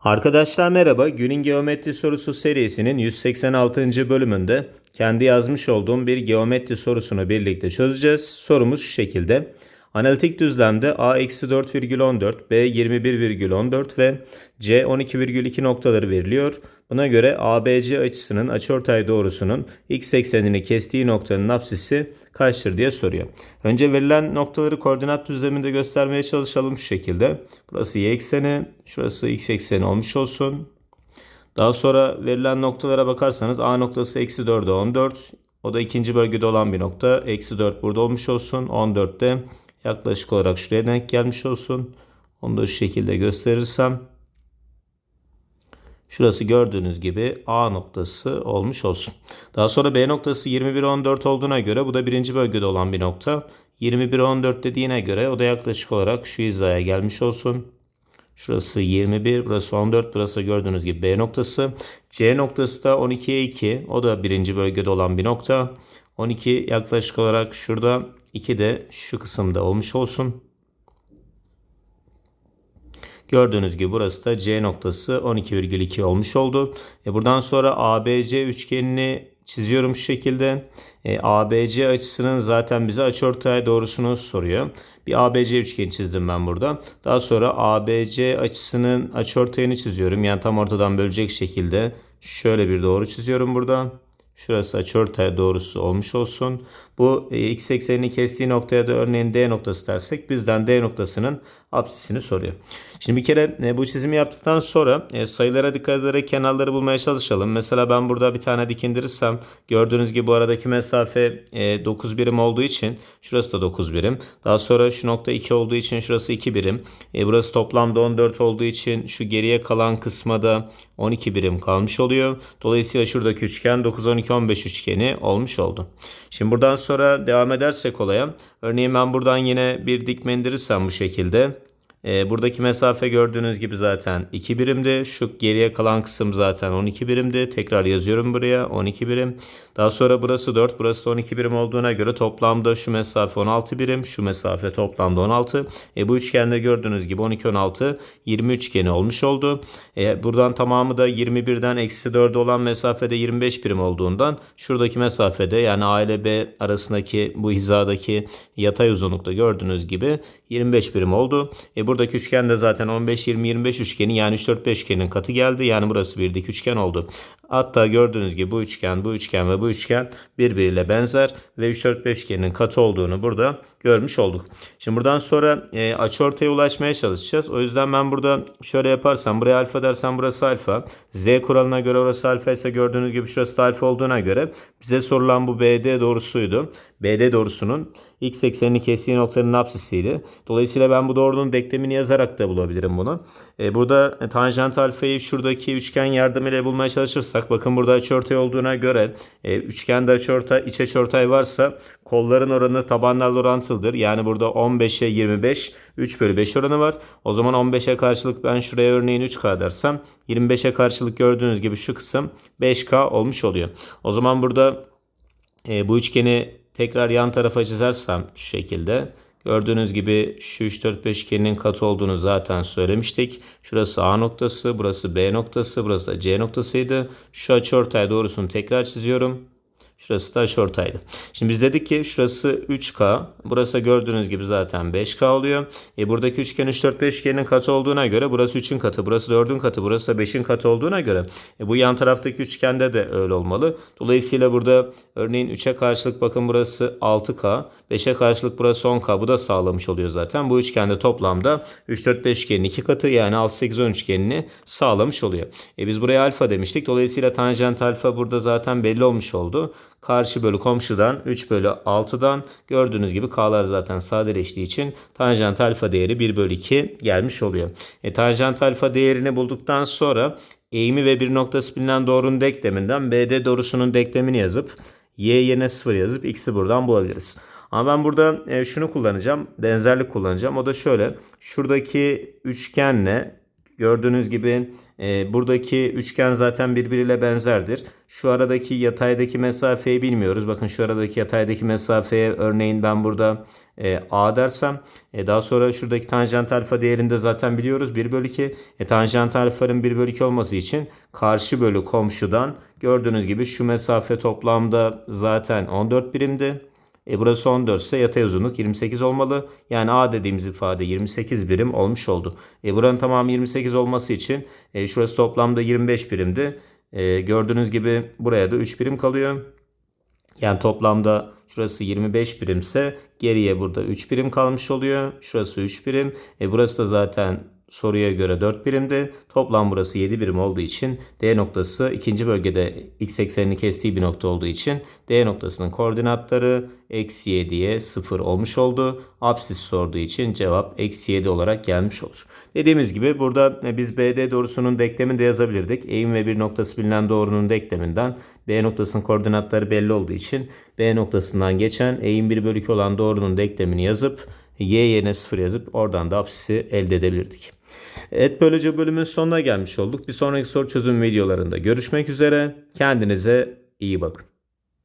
Arkadaşlar merhaba. Günün geometri sorusu serisinin 186. bölümünde kendi yazmış olduğum bir geometri sorusunu birlikte çözeceğiz. Sorumuz şu şekilde. Analitik düzlemde a eksi 4,14, b 21,14 ve c 12,2 noktaları veriliyor. Buna göre ABC açısının açıortay doğrusunun x eksenini kestiği noktanın apsisi kaçtır diye soruyor. Önce verilen noktaları koordinat düzleminde göstermeye çalışalım şu şekilde. Burası y ekseni, şurası x ekseni olmuş olsun. Daha sonra verilen noktalara bakarsanız A noktası eksi 4'e 14. O da ikinci bölgede olan bir nokta. Eksi 4 burada olmuş olsun. 14 de yaklaşık olarak şuraya denk gelmiş olsun. Onu da şu şekilde gösterirsem. Şurası gördüğünüz gibi A noktası olmuş olsun. Daha sonra B noktası 21-14 olduğuna göre bu da birinci bölgede olan bir nokta. 21-14 dediğine göre o da yaklaşık olarak şu hizaya gelmiş olsun. Şurası 21, burası 14, burası da gördüğünüz gibi B noktası. C noktası da 12'ye 2. O da birinci bölgede olan bir nokta. 12 yaklaşık olarak şurada 2 de şu kısımda olmuş olsun. Gördüğünüz gibi burası da C noktası 12,2 olmuş oldu. E buradan sonra ABC üçgenini çiziyorum şu şekilde. E, ABC açısının zaten bize açıortay doğrusunu soruyor. Bir ABC üçgeni çizdim ben burada. Daha sonra ABC açısının açıortayını çiziyorum. Yani tam ortadan bölecek şekilde şöyle bir doğru çiziyorum burada. Şurası açıortay doğrusu olmuş olsun. Bu e, x eksenini kestiği noktaya da örneğin D noktası dersek bizden D noktasının apsisini soruyor. Şimdi bir kere e, bu çizimi yaptıktan sonra e, sayılara dikkat ederek kenarları bulmaya çalışalım. Mesela ben burada bir tane dik indirirsem gördüğünüz gibi bu aradaki mesafe e, 9 birim olduğu için şurası da 9 birim. Daha sonra şu nokta 2 olduğu için şurası 2 birim. E, burası toplamda 14 olduğu için şu geriye kalan kısma da 12 birim kalmış oluyor. Dolayısıyla şuradaki üçgen 9, 12, 15 üçgeni olmuş oldu. Şimdi buradan sonra devam edersek olaya. Örneğin ben buradan yine bir dikme indirirsem bu şekilde. E, buradaki mesafe gördüğünüz gibi zaten 2 birimdi. Şu geriye kalan kısım zaten 12 birimdi. Tekrar yazıyorum buraya 12 birim. Daha sonra burası 4 burası da 12 birim olduğuna göre toplamda şu mesafe 16 birim. Şu mesafe toplamda 16. E, bu üçgende gördüğünüz gibi 12 16 20 üçgeni olmuş oldu. E, buradan tamamı da 21'den eksi 4'e olan mesafede 25 birim olduğundan şuradaki mesafede yani A ile B arasındaki bu hizadaki yatay uzunlukta gördüğünüz gibi 25 birim oldu. E, buradaki üçgen de zaten 15 20 25 üçgeni yani 3 4 5 üçgenin katı geldi. Yani burası bir dik üçgen oldu. Hatta gördüğünüz gibi bu üçgen, bu üçgen ve bu üçgen birbiriyle benzer ve 3 4 5 üçgenin katı olduğunu burada görmüş olduk. Şimdi buradan sonra e, açıortaya ulaşmaya çalışacağız. O yüzden ben burada şöyle yaparsam buraya alfa dersem burası alfa. Z kuralına göre orası alfa ise gördüğünüz gibi şurası da alfa olduğuna göre bize sorulan bu BD doğrusuydu. BD doğrusunun x eksenini kestiği noktanın apsisiydi. Dolayısıyla ben bu doğrunun denklemini yazarak da bulabilirim bunu. E, burada tanjant alfayı şuradaki üçgen yardımıyla bulmaya çalışırsak bakın burada açıortay olduğuna göre e, üçgende açıortay iç açıortay varsa kolların oranı tabanlarla orantılıdır. Yani burada 15'e 25 3 bölü 5 oranı var. O zaman 15'e karşılık ben şuraya örneğin 3K dersem 25'e karşılık gördüğünüz gibi şu kısım 5K olmuş oluyor. O zaman burada e, bu üçgeni tekrar yan tarafa çizersem şu şekilde Gördüğünüz gibi şu 3 4 5 üçgeninin katı olduğunu zaten söylemiştik. Şurası A noktası, burası B noktası, burası da C noktasıydı. Şu açıortay doğrusunu tekrar çiziyorum. Şurası da açıortaydı. Şimdi biz dedik ki şurası 3K. Burası gördüğünüz gibi zaten 5K oluyor. E buradaki üçgen 3 4 5 üçgenin katı olduğuna göre burası 3'ün katı, burası 4'ün katı, burası da 5'in katı olduğuna göre e bu yan taraftaki üçgende de öyle olmalı. Dolayısıyla burada örneğin 3'e karşılık bakın burası 6K, 5'e karşılık burası 10K. Bu da sağlamış oluyor zaten. Bu üçgende toplamda 3 4 5 üçgenin 2 katı yani 6 8 10 üçgenini sağlamış oluyor. E biz buraya alfa demiştik. Dolayısıyla tanjant alfa burada zaten belli olmuş oldu. Karşı bölü komşudan 3 bölü 6'dan gördüğünüz gibi k'lar zaten sadeleştiği için tanjant alfa değeri 1 bölü 2 gelmiş oluyor. E, tanjant alfa değerini bulduktan sonra eğimi ve bir noktası bilinen doğrunun denkleminden BD doğrusunun denklemini yazıp y yerine 0 yazıp x'i buradan bulabiliriz. Ama ben burada e, şunu kullanacağım. Benzerlik kullanacağım. O da şöyle. Şuradaki üçgenle Gördüğünüz gibi e, buradaki üçgen zaten birbiriyle benzerdir. Şu aradaki yataydaki mesafeyi bilmiyoruz. Bakın şu aradaki yataydaki mesafeye örneğin ben burada e, A dersem e, daha sonra şuradaki tanjant alfa değerini de zaten biliyoruz 1 bölü 2. E, tanjant alfanın 1 bölü 2 olması için karşı bölü komşudan gördüğünüz gibi şu mesafe toplamda zaten 14 birimdi. E burası 14 ise yatay uzunluk 28 olmalı. Yani A dediğimiz ifade 28 birim olmuş oldu. E buranın tamamı 28 olması için e, şurası toplamda 25 birimdi. E, gördüğünüz gibi buraya da 3 birim kalıyor. Yani toplamda şurası 25 birimse geriye burada 3 birim kalmış oluyor. Şurası 3 birim. E burası da zaten soruya göre 4 birimdi. Toplam burası 7 birim olduğu için D noktası ikinci bölgede x eksenini kestiği bir nokta olduğu için D noktasının koordinatları eksi 7'ye 0 olmuş oldu. Apsis sorduğu için cevap eksi 7 olarak gelmiş olur. Dediğimiz gibi burada e, biz BD doğrusunun denklemini de yazabilirdik. Eğim ve bir noktası bilinen doğrunun denkleminden B noktasının koordinatları belli olduğu için B noktasından geçen eğim 1 bölü 2 olan doğrunun denklemini yazıp y yerine 0 yazıp oradan da apsisi elde edebilirdik. Evet böylece bölümün sonuna gelmiş olduk. Bir sonraki soru çözüm videolarında görüşmek üzere. Kendinize iyi bakın.